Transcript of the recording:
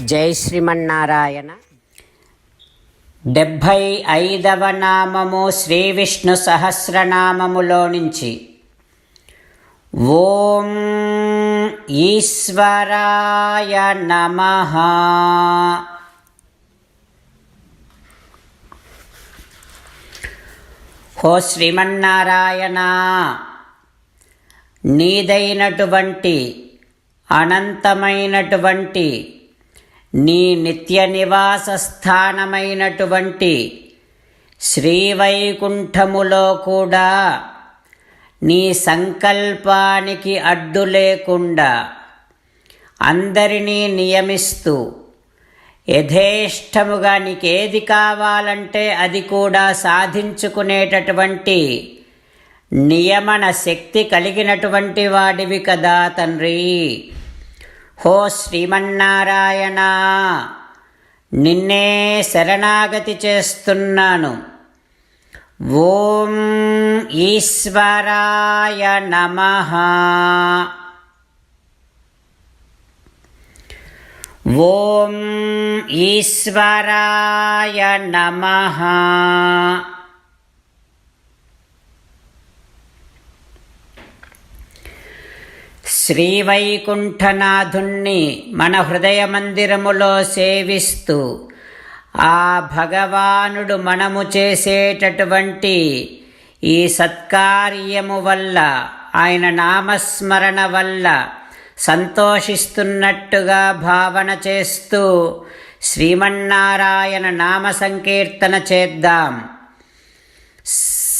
జై శ్రీమన్నారాయణ. డెబ్భై ఐదవ నామము శ్రీ విష్ణు సహస్రనామములో నుంచి. ఓం ఈశ్వరాయ నమ. హో శ్రీమన్నారాయణ నీదైనటువంటి అనంతమైనటువంటి నీ నిత్య నివాస స్థానమైనటువంటి శ్రీవైకుంఠములో కూడా నీ సంకల్పానికి అడ్డు లేకుండా అందరినీ నియమిస్తూ యథేష్టముగా నీకేది కావాలంటే అది కూడా సాధించుకునేటటువంటి నియమన శక్తి కలిగినటువంటి వాడివి కదా తండ్రి. హో శ్రీమన్నారాయణ నిన్నే శరణాగతి చేస్తున్నాను. ఓం ఈశ్వరాయ నమ. ఓం ఈశ్వరాయ నమ. శ్రీవైకుంఠనాథుణ్ణి మన హృదయ మందిరములో సేవిస్తూ ఆ భగవానుడు మనము చేసేటటువంటి ఈ సత్కార్యము వల్ల ఆయన నామస్మరణ వల్ల సంతోషిస్తున్నట్టుగా భావన చేస్తూ శ్రీమన్నారాయణ నామ సంకీర్తన చేద్దాం.